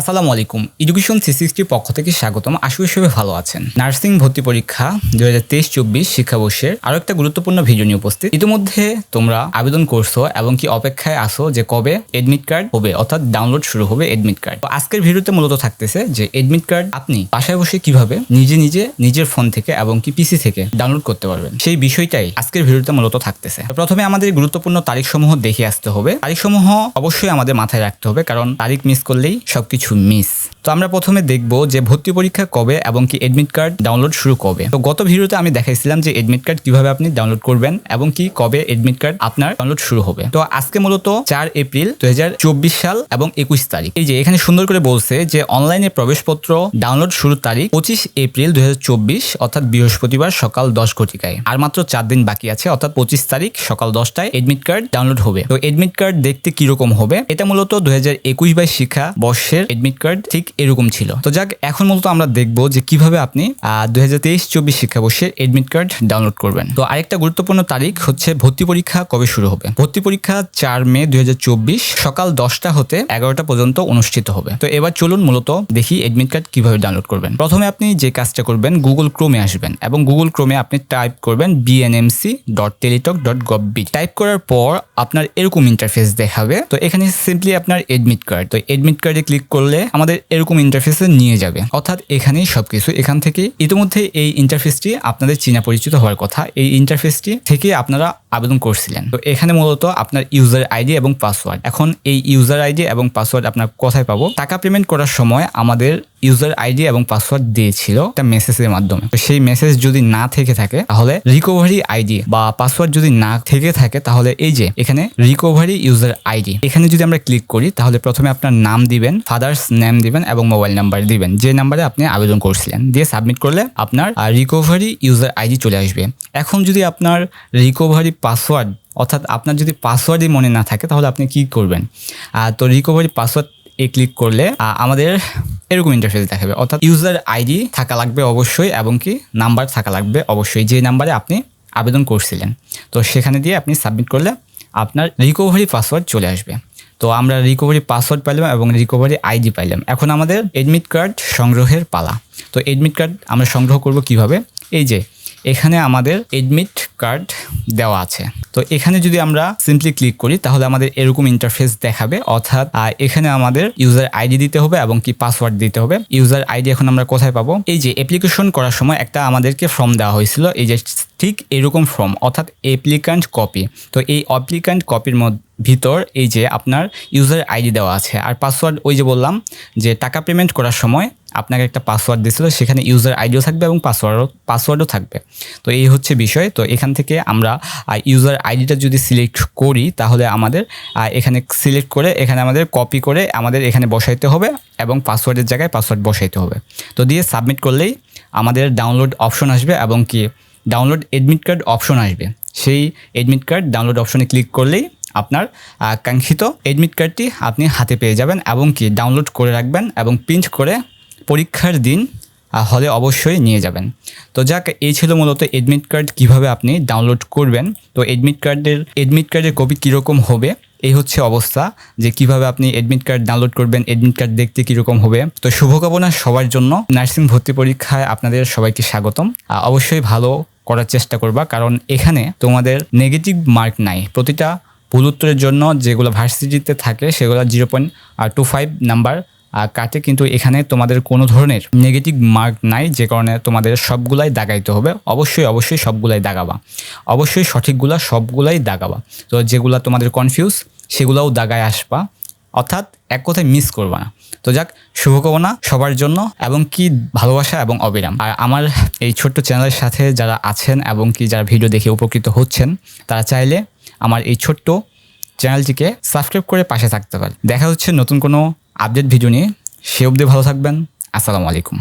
আসসালামু আলাইকুম। Education three সিক্সটির পক্ষ থেকে স্বাগতম। আশু হিসেবে ভালো আছেন। নার্সিং ভর্তি পরীক্ষা দুই হাজার তেইশ চব্বিশ শিক্ষাবর্ষের আরও একটা গুরুত্বপূর্ণ ভিডিও নিয়ে উপস্থিত। ইতিমধ্যে তোমরা আবেদন করছ এবং কি অপেক্ষায় আসো যে কবে এডমিট কার্ড হবে, অর্থাৎ ডাউনলোড শুরু হবে এডমিট কার্ড তো আজকের ভিডিওতে মূলত থাকতেছে যে এডমিট কার্ড আপনি বাসায় বসে কীভাবে নিজে নিজে নিজের ফোন থেকে এবং কি পিসি থেকে ডাউনলোড করতে পারবেন, সেই বিষয়টাই আজকের ভিডিওতে মূলত থাকতেছে। প্রথমে আমাদের গুরুত্বপূর্ণ তারিখসমূহ দেখে আসতে হবে। তারিখসমূহ অবশ্যই আমাদের মাথায় রাখতে হবে, কারণ তারিখ মিস করলেই সবকিছু মিস তো আমরা প্রথমে দেখব যে ভর্তি পরীক্ষা কবে এবং কি এডমিট কার্ড ডাউনলোড শুরু কবে। তো গত ভিডিওতে আমি দেখাইছিলাম যে এডমিট কার্ড কীভাবে আপনি ডাউনলোড করবেন এবং কি কবে এডমিট কার্ড আপনার ডাউনলোড শুরু হবে। তো আজকে মূলত চার এপ্রিল দু হাজার চব্বিশ সাল এবং একুশ তারিখ। এই যে এখানে সুন্দর করে বলছে যে অনলাইনে প্রবেশপত্র ডাউনলোড শুরুর তারিখ পঁচিশ এপ্রিল দুই হাজার চব্বিশ, অর্থাৎ বৃহস্পতিবার সকাল দশ ঘটিকায়। আর মাত্র চার দিন বাকি আছে, অর্থাৎ পঁচিশ তারিখ সকাল দশটায় এডমিট কার্ড ডাউনলোড হবে। তো এডমিট কার্ড দেখতে কীরকম হবে? এটা মূলত দুই হাজার একুশ বাই শিক্ষা বর্ষের এডমিট কার্ড ঠিক এরকম ছিল। তো যাক, এখন মূলত আমরা দেখব যে কীভাবে আপনি দুই হাজার তেইশ চব্বিশ শিক্ষাবর্ষের এডমিট কার্ড ডাউনলোড করবেন। তো আরেকটা গুরুত্বপূর্ণ তারিখ হচ্ছে ভর্তি পরীক্ষা কবে শুরু হবে? ভর্তি পরীক্ষা চার মে দুই সকাল দশটা হতে এগারোটা পর্যন্ত অনুষ্ঠিত হবে। তো এবার চলুন মূলত দেখি এডমিট কার্ড কীভাবে ডাউনলোড করবেন। প্রথমে আপনি যে কাজটা করবেন গুগল ক্রোমে আসবেন এবং গুগল ক্রোমে আপনি টাইপ করবেন BNMC dot Teletalk dot gov bd type করার পর আপনার এরকম ইন্টারফেস দেখাবে। তো এখানে সিম্পলি আপনার এডমিট কার্ড তো এডমিট কার্ডে ক্লিক করলে আমাদের এরকম ইন্টারফেসে নিয়ে যাবে। অর্থাৎ এখানেই সবকিছু। এখান থেকে ইতিমধ্যে এই ইন্টারফেসটি আপনাদের চীনা পরিচিত হওয়ার কথা। এই ইন্টারফেসটি থেকে আপনারা আবেদন করছিলেন। তো এখানে মূলত আপনার ইউজার আইডি এবং পাসওয়ার্ড এখন এই ইউজার আইডি এবং পাসওয়ার্ড আপনার কোথায় পাবো? টাকা পেমেন্ট করার সময় আমাদের ইউজার আইডি এবং পাসওয়ার্ড দিয়েছিল একটা মেসেজের মাধ্যমে। তো সেই মেসেজ যদি না থেকে থাকে, তাহলে রিকভারি আইডি বা পাসওয়ার্ড যদি না থেকে থাকে, তাহলে এই যে এখানে রিকভারি ইউজার আইডি এখানে যদি আমরা ক্লিক করি, তাহলে প্রথমে আপনার নাম দিবেন ফাদার্স নেম দিবেন এবং মোবাইল নাম্বার দিবেন, যে নাম্বারে আপনি আবেদন করছিলেন। দিয়ে সাবমিট করলে আপনার রিকভারি ইউজার আইডি চলে আসবে। এখন যদি আপনার রিকভারি পাসওয়ার্ড অর্থাৎ আপনার যদি পাসওয়ার্ডই মনে না থাকে, তাহলে আপনি কি করবেন? তো রিকভারি পাসওয়ার্ড এ ক্লিক করলে আমাদের এরকম ইন্টারফেস দেখাবে। অর্থাৎ ইউজার আইডি থাকা লাগবে অবশ্যই, এবং কি নাম্বার থাকা লাগবে অবশ্যই, যে নাম্বারে আপনি আবেদন করছিলেন। তো সেখানে দিয়ে আপনি সাবমিট করলে আপনার রিকভারি পাসওয়ার্ড চলে আসবে। তো আমরা রিকভারি পাসওয়ার্ড পাইলাম এবং রিকভারি আইডি পাইলাম। এখন আমাদের এডমিট কার্ড সংগ্রহের পালা। তো এডমিট কার্ড আমরা সংগ্রহ করব কীভাবে? এই যে, এখানে আমাদের এডমিট কার্ড দেওয়া আছে। তো এখানে যদি আমরা সিম্পলি ক্লিক করি, তাহলে আমাদের এরকম ইন্টারফেস দেখাবে। অর্থাৎ এখানে আমাদের ইউজার আইডি দিতে হবে এবং কি পাসওয়ার্ড দিতে হবে। ইউজার আইডি এখন আমরা কোথায় পাবো? এই যে অ্যাপ্লিকেশন করার সময় একটা আমাদেরকে ফর্ম দেওয়া হয়েছিল। এই যে ঠিক এরকম ফর্ম অর্থাৎ অ্যাপ্লিকান্ট কপি তো এই অ্যাপ্লিকান্ট কপির মধ্যে, ভিতর এই যে আপনার ইউজার আইডি দেওয়া আছে। আর পাসওয়ার্ড ওই যে বললাম, যে টাকা পেমেন্ট করার সময় আপনাকে একটা পাসওয়ার্ড দিয়েছিল, সেখানে ইউজার আইডিও থাকবে এবং পাসওয়ার্ডও পাসওয়ার্ডও থাকবে। তো এই হচ্ছে বিষয়। তো এখান থেকে আমরা ইউজার আইডিটা যদি সিলেক্ট করি, তাহলে আমাদের এখানে সিলেক্ট করে, এখানে আমাদের কপি করে আমাদের এখানে বসাইতে হবে এবং পাসওয়ার্ডের জায়গায় পাসওয়ার্ড বসাইতে হবে। তো দিয়ে সাবমিট করলেই আমাদের ডাউনলোড অপশন আসবে এবং কি? ডাউনলোড এডমিট কার্ড অপশন আসবে। সেই এডমিট কার্ড ডাউনলোড অপশনে ক্লিক করলেই আপনার কাঙ্ক্ষিত এডমিট কার্ডটি আপনি হাতে পেয়ে যাবেন এবং কি? ডাউনলোড করে রাখবেন এবং প্রিন্ট করে পরীক্ষার দিন হলে অবশ্যই নিয়ে যাবেন। তো যাক, এই ছিল মূলত এডমিট কার্ড কীভাবে আপনি ডাউনলোড করবেন। তো এডমিট কার্ডের এডমিট কার্ডের কপি কীরকম হবে, এই হচ্ছে অবস্থা, যে কীভাবে আপনি এডমিট কার্ড ডাউনলোড করবেন এডমিট কার্ড দেখতে কীরকম হবে। তো শুভকামনা সবার জন্য। নার্সিং ভর্তি পরীক্ষায় আপনাদের সবাইকে স্বাগতম। অবশ্যই ভালো করার চেষ্টা করবা, কারণ এখানে তোমাদের নেগেটিভ মার্ক নাই। প্রতিটা ভুল উত্তরের জন্য যেগুলো ভার্সিটিতে থাকে, সেগুলো zero point two five number কাটে কিন্তু এখানে তোমাদের কোনো ধরনের নেগেটিভ মার্ক নাই, যে কারণে তোমাদের সবগুলাই দাগাইতে হবে। অবশ্যই অবশ্যই সবগুলাই দাগাবা। অবশ্যই সঠিকগুলা সবগুলাই দাগাবা। তো যেগুলো তোমাদের কনফিউজ সেগুলোও দাগায় আসবা। অর্থাৎ এক কথায় মিস করবা না। তো যাক, শুভকামনা সবার জন্য এবং কি ভালোবাসা এবং অবিরাম। আর আমার এই ছোট্ট চ্যানেলের সাথে যারা আছেন এবং কি যারা ভিডিও দেখে উপকৃত হচ্ছেন, তারা চাইলে আমার এই ছোট্ট চ্যানেলটিকে সাবস্ক্রাইব করে পাশে থাকতে পারে। দেখা হচ্ছে নতুন কোনো আপডেট ভিডিও নিয়ে সে অবধি ভালো থাকবেন। আসসালামু আলাইকুম।